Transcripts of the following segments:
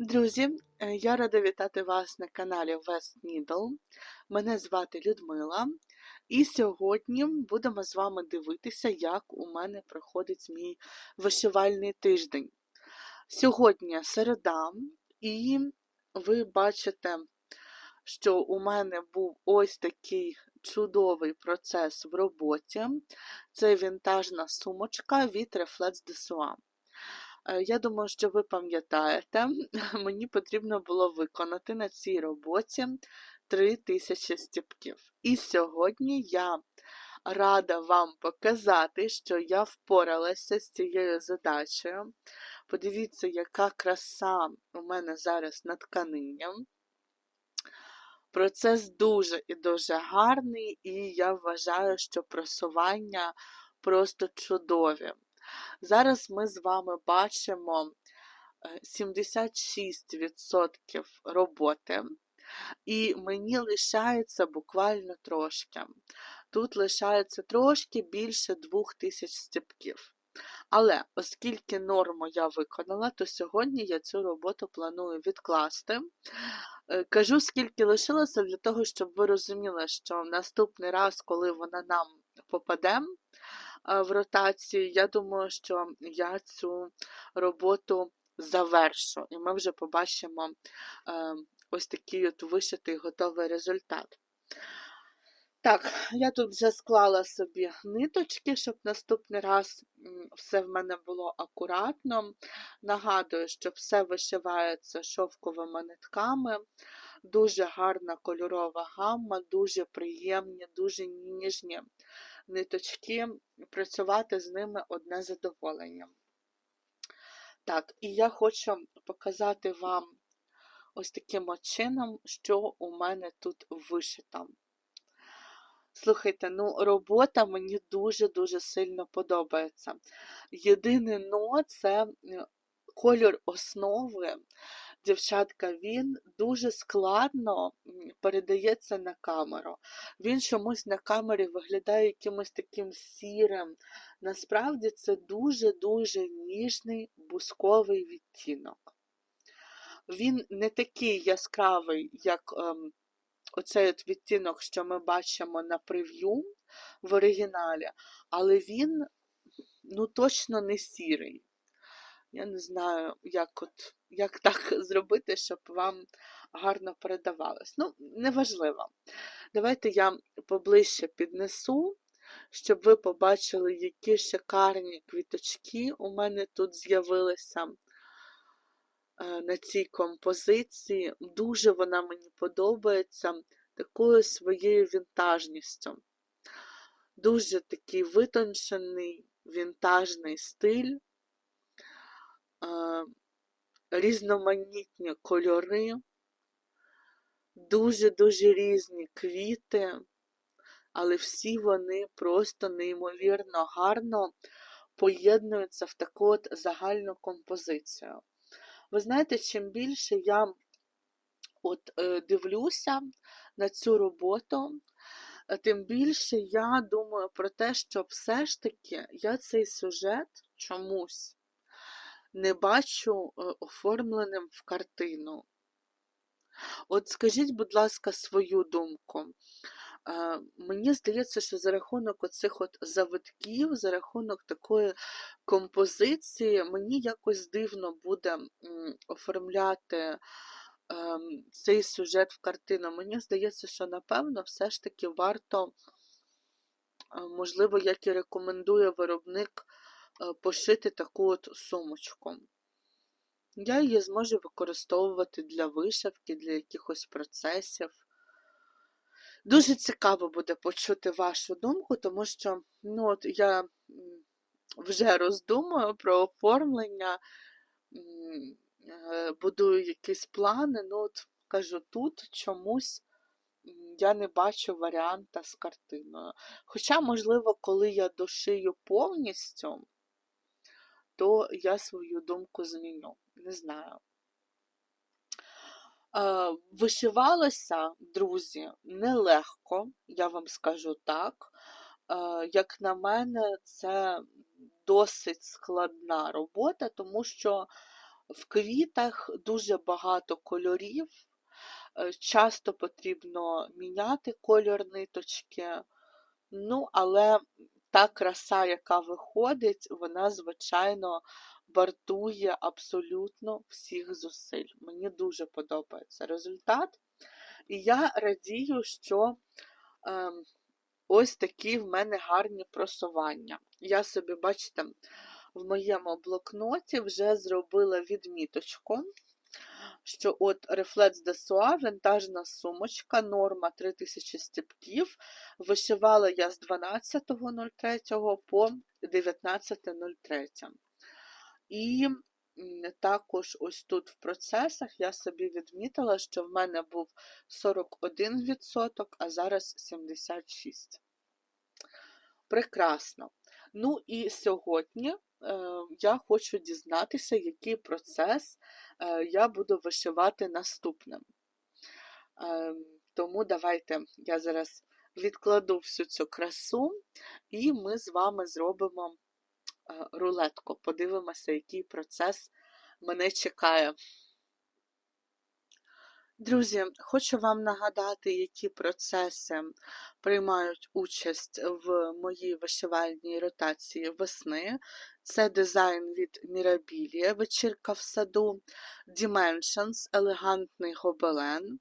Друзі, е, я рада вітати вас на каналі West Needle. Мене звати Людмила, і сьогодні будемо з вами дивитися, як у мене проходить мій вишивальний тиждень. Сьогодні середа, і ви бачите, що у мене був ось такий чудовий процес в роботі. Це вінтажна сумочка від Reflex Dessous. Е, Я думаю, що ви пам'ятаєте, мені потрібно було виконати на цій роботі 3000 стіпків. І сьогодні я рада вам показати, що я впоралася з цією задачею. Подивіться, яка краса у мене зараз на тканині. Процес дуже і дуже гарний, і я вважаю, що просування просто чудові. Зараз ми з вами бачимо е, 76% роботи, і мені лишається буквально трошки. Тут лишається трошки більше 2000 стіпків. Але оскільки норму я виконала, то сьогодні я цю роботу планую відкласти. Е, Кажу, скільки лишилося, для того, щоб ви розуміли, що наступний раз, коли вона нам попаде, е, в ротації, я думаю, що я цю роботу завершу, і ми вже побачимо е, ось такий от вишитий готовий результат. Так, я тут вже склала собі ниточки, щоб наступний раз все в мене було акуратно. Нагадую, що все вишивається шовковими нитками. Дуже гарна кольорова гамма, дуже приємні, дуже ніжні ниточки, працювати з ними одне задоволення. Так, і я хочу показати вам ось таким чином, що у мене тут вишито. Слухайте, ну робота мені дуже-дуже сильно подобається. Єдине но це е, кольор основи. Дівчатка, він дуже складно передається на камеру. Він чомусь на камері виглядає якимось таким сірим. Насправді це дуже-дуже ніжний бусковий відтінок. Він не такий яскравий, як ем, оцей от відтінок, що ми бачимо на прев'ю в оригіналі, але він ну точно не сірий. Я не знаю, як от, як так зробити, щоб вам гарно передавалось. Ну, неважливо. Давайте я поближче піднесу, щоб ви побачили, які шикарні квіточки у мене тут з'явилися е, на цій композиції. Дуже вона мені подобається такою своєю вінтажністю. Дуже такий витончений вінтажний стиль, е, різноманітні кольори, дуже-дуже різні квіти, але всі вони просто неймовірно гарно поєднуються в таку от загальну композицію. Ви знаєте, чим більше я от е, дивлюся на цю роботу, е, тим більше я думаю про те, що все ж таки я цей сюжет чомусь не бачу е, оформленим в картину. От скажіть, будь ласка, свою думку. Е, Мені здається, що за рахунок оцих от завитків, за рахунок такої композиції, мені якось дивно буде оформляти ем, цей сюжет в картину. Мені здається, що напевно все ж таки варто, е, можливо, як і рекомендує виробник, пошити таку от сумочку. Я її зможу використовувати для вишивки, для якихось процесів. Дуже цікаво буде почути вашу думку, тому що ну, от я вже роздумую про оформлення, е, будую якісь плани. Ну, от кажу, тут чомусь я не бачу варіанта з картиною. Хоча, можливо, коли я дошию повністю, то я свою думку зміню. Не знаю. Е, Вишивалося, друзі, нелегко, я вам скажу так. Е, Як на мене, це досить складна робота, тому що В квітах дуже багато кольорів, е, часто потрібно міняти кольор ниточки. Ну, але та краса, яка виходить, вона, звичайно, вартує абсолютно всіх зусиль. Мені дуже подобається результат. І я радію, що е, ось такі в мене гарні просування. Я собі, бачите, в моєму блокноті вже зробила відміточку, що от Reflex de Soie, вінтажна сумочка, норма 3000 стіпків. Вишивала я з 12.03 по 19.03. І також ось тут в процесах я собі відмітила, що в мене був 41%, а зараз 76%. Прекрасно. Ну і сьогодні я хочу дізнатися, який процес е, я буду вишивати наступним. Е, тому давайте я зараз відкладу всю цю красу, і ми з вами зробимо е, рулетку. Подивимося, який процес мене чекає. Друзі, хочу вам нагадати, які процеси приймають участь в моїй вишивальній ротації весни. Це дизайн від Mirabilia, вечірка в саду, Dimensions, елегантний гобелен,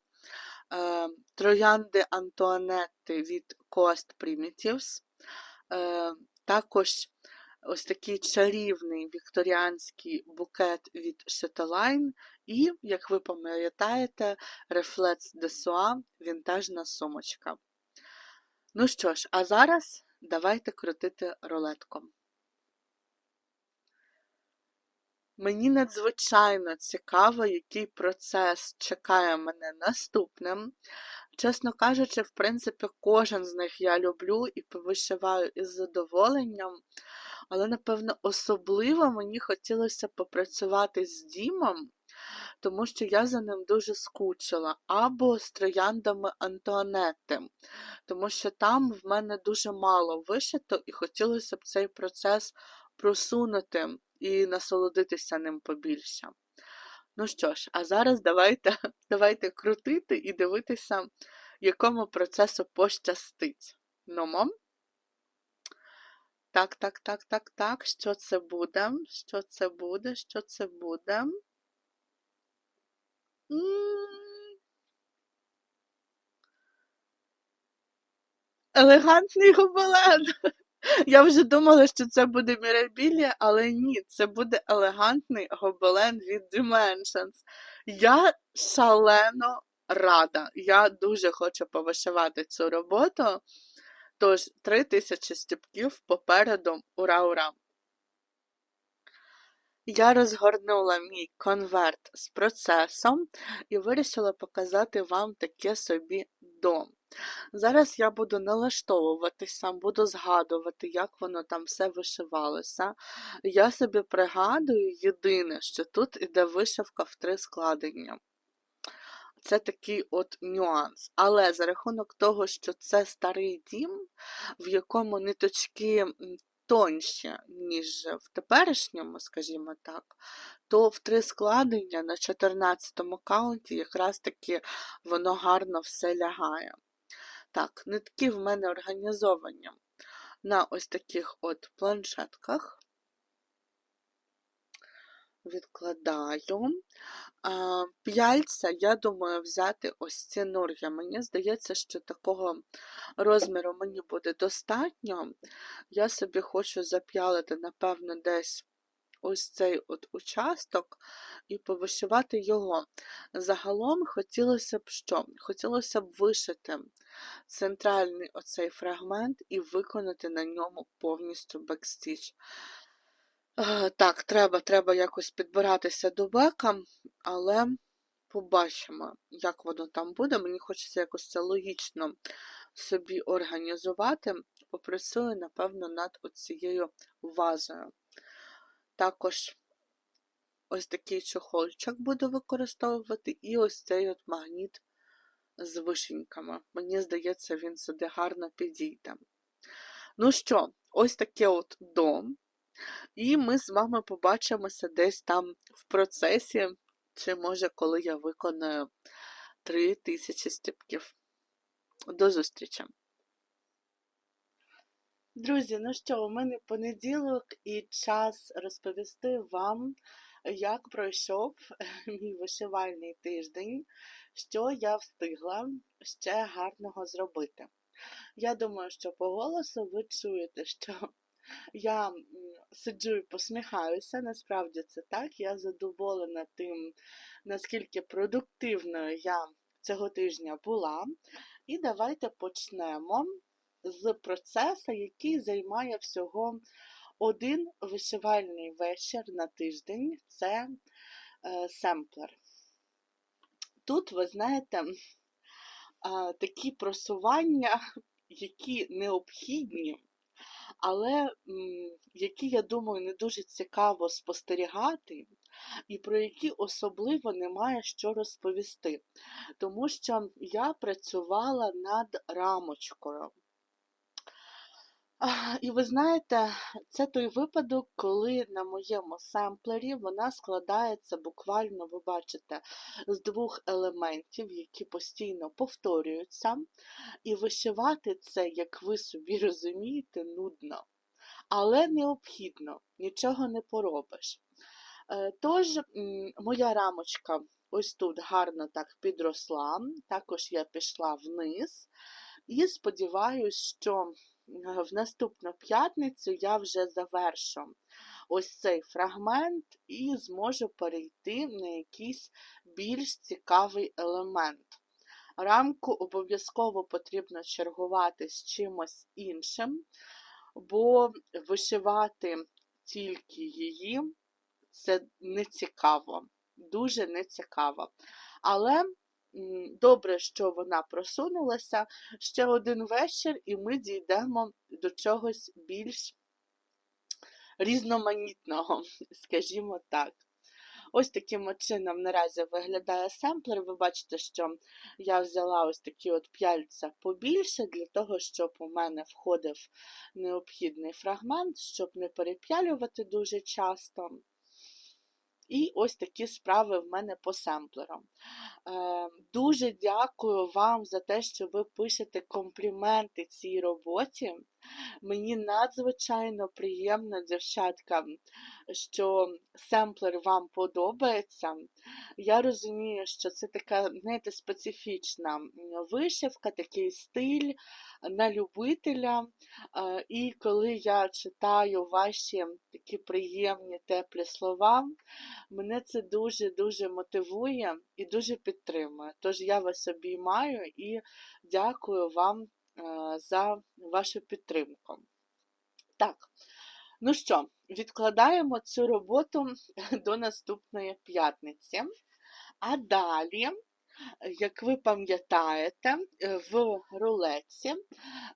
е, троянди Антуанетти від Coast Primitives, е, також ось такий чарівний вікторіанський букет від Шетелайн і, як ви пам'ятаєте, de Soie вінтажна сумочка. Ну що ж, а зараз давайте крутити рулетком. Мені надзвичайно цікаво, який процес чекає мене наступним. Чесно кажучи, в принципі, кожен з них я люблю і повишиваю із задоволенням, але, напевно, особливо мені хотілося попрацювати з Дімом, тому що я за ним дуже скучила, або з трояндами Антуанетти, тому що там в мене дуже мало вишито, і хотілося б цей процес просунути і насолодитися ним побільше. Ну що ж, а зараз давайте давайте крутити і дивитися, якому процесу пощастить. Ну, Так, так, так, так, так. Що це буде? Що це буде? Що це буде? Елегантний гобелен. Я вже думала, що це буде Мірабілія, але ні, це буде елегантний гобелен від Dimensions. Я шалено рада. Я дуже хочу повишивати цю роботу. Тож, 3000 стіпків попереду. Ура-ура! Я розгорнула мій конверт з процесом і вирішила показати вам таке собі дом. Зараз я буду налаштовуватися, буду згадувати, як воно там все вишивалося. Я собі пригадую єдине, що тут іде вишивка в три складення. Це такий от нюанс. Але за рахунок того, що це старий дім, в якому ниточки тонші, ніж в теперішньому, скажімо так, то в три складення на 14 каунті якраз таки воно гарно все лягає. Так, нитки в мене організовані на ось таких от планшетках. Відкладаю. П'яльця, я думаю, взяти ось ці нур'я. Мені здається, що такого розміру мені буде достатньо. Я собі хочу зап'ялити, напевно, десь ось цей от участок і повишивати його. Загалом хотілося б що? Хотілося б вишити центральний оцей фрагмент і виконати на ньому повністю бекстіч. Так, треба треба якось підбиратися до бека, але побачимо, як воно там буде. Мені хочеться якось це логічно собі організувати. Попрацюю, напевно, над цією вазою. Також ось такий чохольчик буду використовувати, і ось цей от магніт з вишеньками. Мені здається, він сюди гарно підійде. Ну що, ось таке от дом. І ми з вами побачимося десь там в процесі, чи може, коли я виконую 3000 стіпків. До зустрічі! Друзі, ну що, у мене понеділок і час розповісти вам, як пройшов мій вишивальний тиждень, що я встигла ще гарного зробити. Я думаю, що по голосу ви чуєте, що я сиджу і посміхаюся, насправді це так. Я задоволена тим, наскільки продуктивною я цього тижня була. І давайте почнемо з процесу, який займає всього один вишивальний вечір на тиждень це е, семплер. Тут, ви знаєте, такі просування, які необхідні, але які, я думаю, не дуже цікаво спостерігати, і про які особливо немає що розповісти. Тому що я працювала над рамочкою. І ви знаєте, це той випадок, коли на моєму семплері вона складається буквально, ви бачите, з двох елементів, які постійно повторюються. І вишивати це, як ви собі розумієте, нудно. Але необхідно, нічого не поробиш. Е, тож, моя рамочка ось тут гарно так підросла, також я пішла вниз і сподіваюся, що в наступну п'ятницю я вже завершу ось цей фрагмент і зможу перейти на якийсь більш цікавий елемент. Рамку обов'язково потрібно чергувати з чимось іншим, бо вишивати тільки її це не цікаво, дуже не цікаво. Але Добре, що вона просунулася ще один вечір, і ми дійдемо до чогось більш різноманітного, скажімо так. Ось таким чином наразі виглядає семплер. Ви бачите, що я взяла ось такі от п'яльця побільше, для того, щоб у мене входив необхідний фрагмент, щоб не переп'ялювати дуже часто. І ось такі справи в мене по семплерам. Е, Дуже дякую вам за те, що ви пишете компліменти цій роботі. Мені надзвичайно приємно, дівчатка, що семплер вам подобається. Я розумію, що це така, знаєте, специфічна вишивка, такий стиль на любителя. І коли я читаю ваші такі приємні теплі слова, мене це дуже-дуже мотивує і дуже підтримує. Тож я вас обіймаю і дякую вам за вашу підтримку. Так, ну що, відкладаємо цю роботу до наступної п'ятниці. А далі як ви пам'ятаєте, е, в рулетці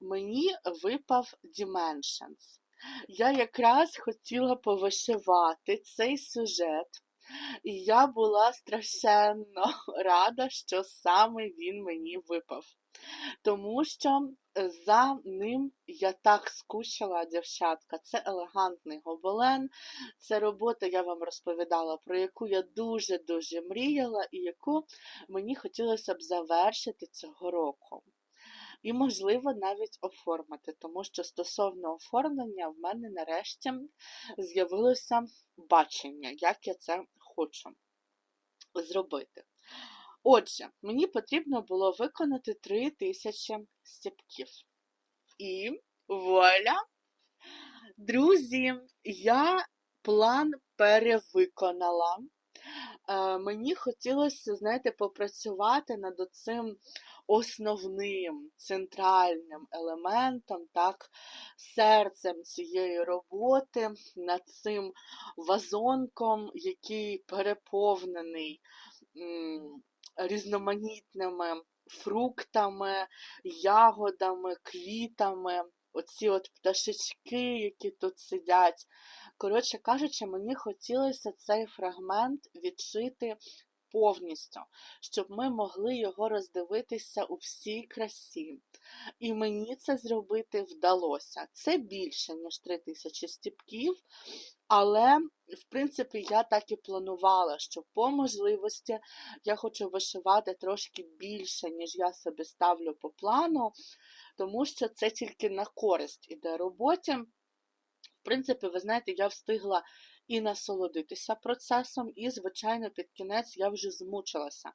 мені випав Dimensions. Я якраз хотіла повишивати цей сюжет, і я була страшенно рада, що саме він мені випав. Тому що за ним я так скучила, дівчатка. Це елегантний гобелен. Це робота, я вам розповідала, про яку я дуже-дуже мріяла, і яку мені хотілося б завершити цього року. І, можливо, навіть оформити, тому що стосовно оформлення в мене нарешті з'явилося бачення, як я це хочу зробити. Отже, мені потрібно було виконати 3000 стіпків. І вуаля! Друзі, я план перевиконала. Е, мені хотілося, знаєте, попрацювати над цим основним центральним елементом, так, серцем цієї роботи, над цим вазонком, який переповнений різноманітними фруктами, ягодами, квітами, оці от пташечки, які тут сидять. Коротше кажучи, мені хотілося цей фрагмент відшити повністю, щоб ми могли його роздивитися у всій красі. І мені це зробити вдалося. Це більше, ніж 3000 стіпків, але, в принципі, я так і планувала, що по можливості я хочу вишивати трошки більше, ніж я собі ставлю по плану, тому що це тільки на користь іде роботі. В принципі, ви знаєте, я встигла і насолодитися процесом, і, звичайно, під кінець я вже змучилася.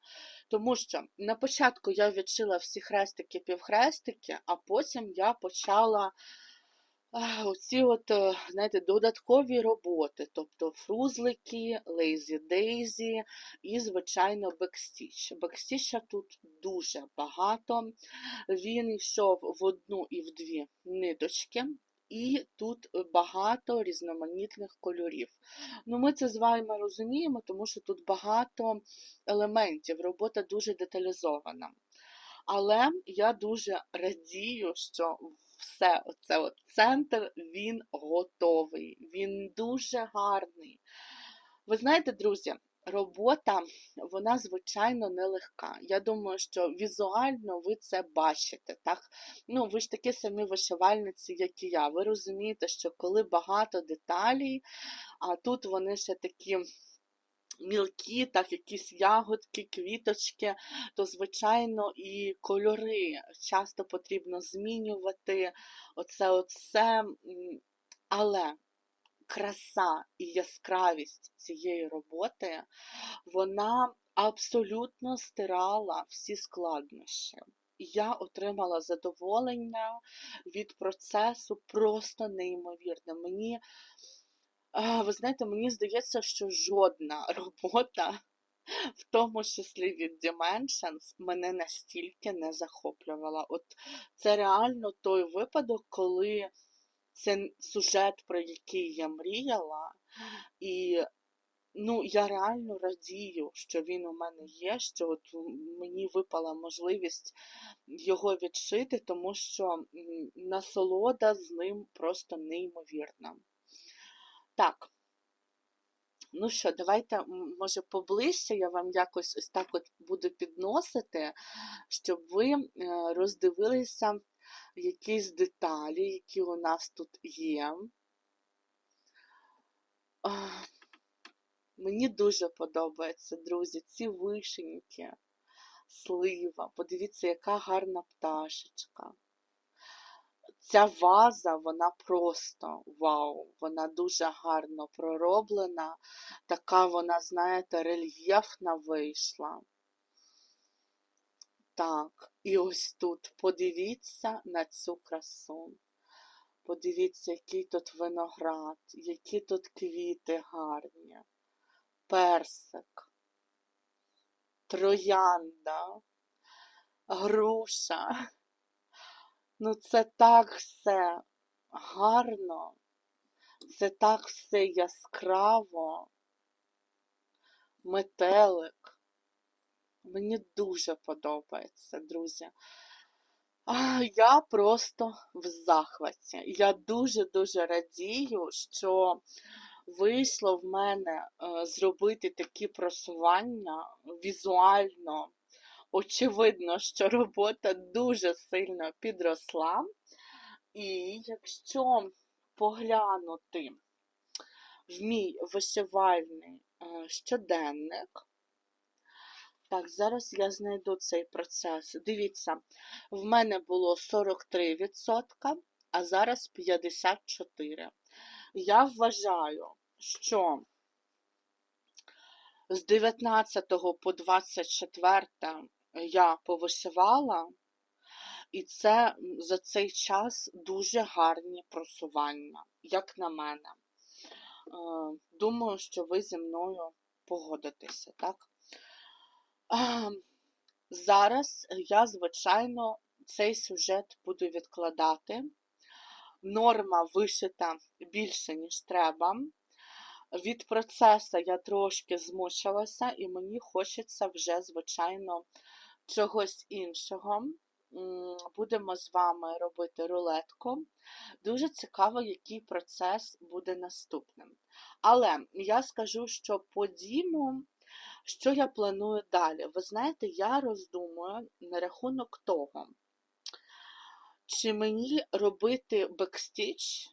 Тому що на початку я відшила всі хрестики, півхрестики, а потім я почала оці от, е, знаєте, додаткові роботи, тобто фрузлики, лейзі дейзі і, звичайно, бекстіч. Бекстіча тут дуже багато. Він йшов в одну і в дві ниточки. І тут багато різноманітних кольорів. Ну, Ми це з вами розуміємо, тому що тут багато елементів, робота дуже деталізована. Але я дуже радію, що все, оце от центр, він готовий, він дуже гарний. Ви знаєте, друзі, робота, вона, звичайно, нелегка. Я думаю, що візуально ви це бачите. так? Ну, Ви ж такі самі вишивальниці, як і я. Ви розумієте, що коли багато деталей, а тут вони ще такі мілкі, так якісь ягодки, квіточки, то, звичайно, і кольори часто потрібно змінювати. Оце оце. Але краса і яскравість цієї роботи, вона абсолютно стирала всі складнощі. Я отримала задоволення від процесу просто неймовірне. Мені ви знаєте, мені здається, що жодна робота, в тому числі від Dimensions, мене настільки не захоплювала. От це реально той випадок, коли це сюжет, про який я мріяла, і ну, я реально радію, що він у мене є, що от мені випала можливість його відшити, тому що насолода з ним просто неймовірна. Так. Ну що, давайте, може, поближче я вам якось ось так от буду підносити, щоб ви е, роздивилися якісь деталі, які у нас тут є. Мені дуже подобається, друзі, ці вишеньки, слива. Подивіться, яка гарна пташечка. Ця ваза, вона просто вау, вона дуже гарно пророблена. Така вона, знаєте, рельєфна вийшла. Так, і ось тут подивіться на цю красу. Подивіться, який тут виноград, які тут квіти гарні, персик, троянда, груша. Ну, це так все гарно, це так все яскраво, метелик. Мені дуже подобається, друзі. Я просто в захваті. Я дуже-дуже радію, що вийшло в мене е, зробити такі просування візуально очевидно, що робота дуже сильно підросла. І якщо поглянути в мій вишивальний е, щоденник, так, зараз я знайду цей процес. Дивіться, в мене було 43%, а зараз 54%. Я вважаю, що з 19 по 24 я повишивала, і це за цей час дуже гарні просування, як на мене. Е, думаю, що ви зі мною погодитеся, так? Зараз я, звичайно, цей сюжет буду відкладати. Норма вишита більше, ніж треба. Від процесу я трошки змучилася, і мені хочеться вже, звичайно, чогось іншого. Будемо з вами робити рулетку. Дуже цікаво, який процес буде наступним. Але я скажу, що по Діму Що я планую далі? Ви знаєте, я роздумую на рахунок того, чи мені робити бекстіч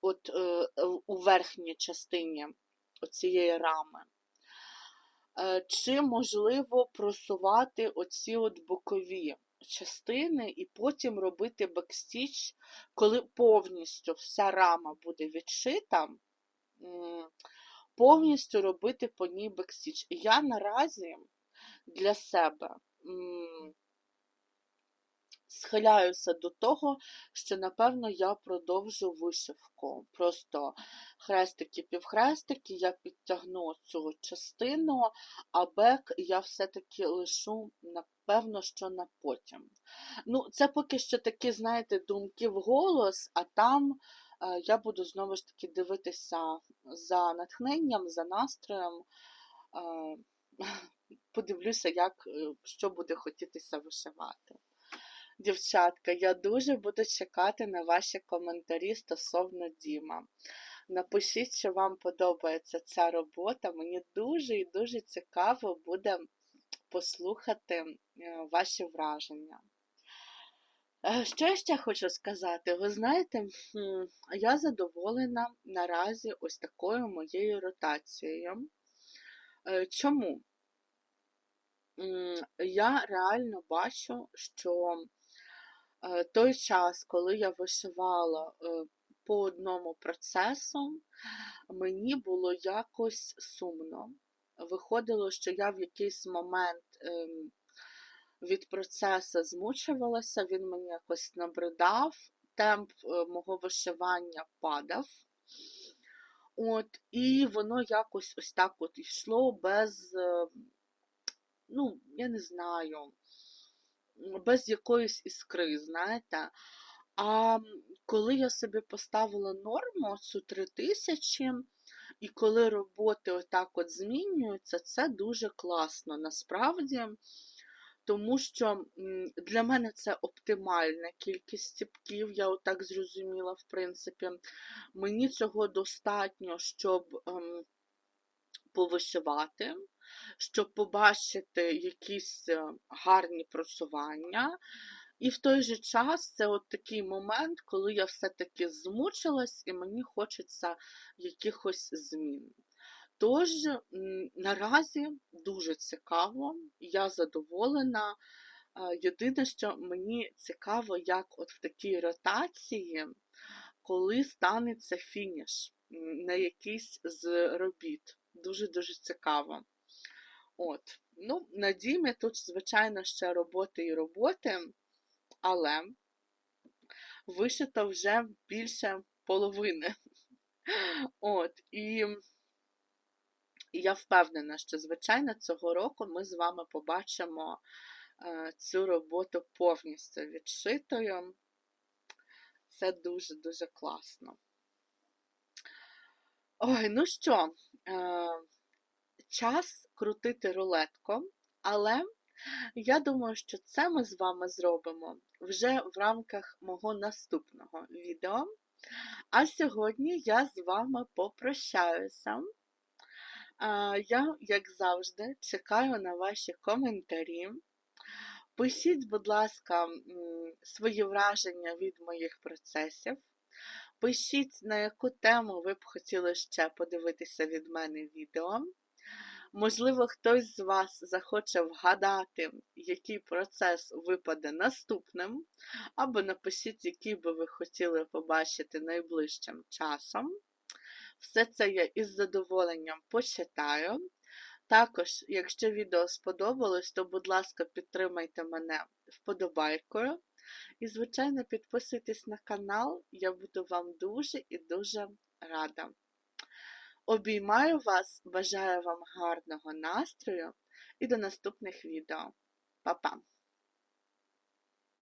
от, е, у верхній частині цієї рами, чи можливо просувати оці от бокові частини і потім робити бекстіч, коли повністю вся рама буде відшита, повністю робити по ній бекстіч. Я наразі для себе схиляюся до того, що, напевно, я продовжу вишивку. Просто хрестики, півхрестики, я підтягну цю частину, а бек я все-таки лишу, напевно, що на потім. Ну, Це поки що такі, знаєте, думки в голос, а там е, я буду знову ж таки дивитися за натхненням, за настроєм. Е, подивлюся, як, е, що буде хотітися вишивати. Дівчатка, я дуже буду чекати на ваші коментарі стосовно Діма. Напишіть, що вам подобається ця робота. Мені дуже і дуже цікаво буде послухати е, ваші враження. Е, що я ще хочу сказати? Ви знаєте, я задоволена наразі ось такою моєю ротацією. Е, чому? Я реально бачу, що той час, коли я вишивала е, по одному процесу, мені було якось сумно. Виходило, що я в якийсь момент ем, від процесу змучувалася, він мені якось набридав, темп е, мого вишивання падав. От, І воно якось ось так от йшло без, ну, я не знаю, без якоїсь іскри, знаєте. А коли я собі поставила норму цю 3000, і коли роботи отак от змінюються, це дуже класно насправді. Тому що для мене це оптимальна кількість стіпків, я отак зрозуміла, в принципі. Мені цього достатньо, щоб ем, повишивати щоб побачити якісь е, гарні просування. І в той же час це от такий момент, коли я все-таки змучилась і мені хочеться якихось змін. Тож, наразі дуже цікаво, я задоволена. Е, єдине, що мені цікаво, як от в такій ротації, коли станеться фініш на якийсь з робіт. Дуже-дуже цікаво. От. Ну, на Дімі тут, звичайно, ще роботи і роботи, але вишито вже більше половини. От, і я впевнена, що, звичайно, цього року ми з вами побачимо е, цю роботу повністю відшитою. Це дуже-дуже класно. Ой, ну що, е, час крутити рулетку, але я думаю, що це ми з вами зробимо вже в рамках мого наступного відео. А сьогодні я з вами попрощаюся. Я, як завжди, чекаю на ваші коментарі. Пишіть, будь ласка, свої враження від моїх процесів. Пишіть, на яку тему ви б хотіли ще подивитися від мене відео. Можливо, хтось з вас захоче вгадати, який процес випаде наступним, або напишіть, який би ви хотіли побачити найближчим часом. Все це я із задоволенням почитаю. Також, якщо відео сподобалось, то, будь ласка, підтримайте мене вподобайкою. І, звичайно, підписуйтесь на канал, я буду вам дуже і дуже рада. Обіймаю вас, бажаю вам гарного настрою і до наступних відео. Па-па!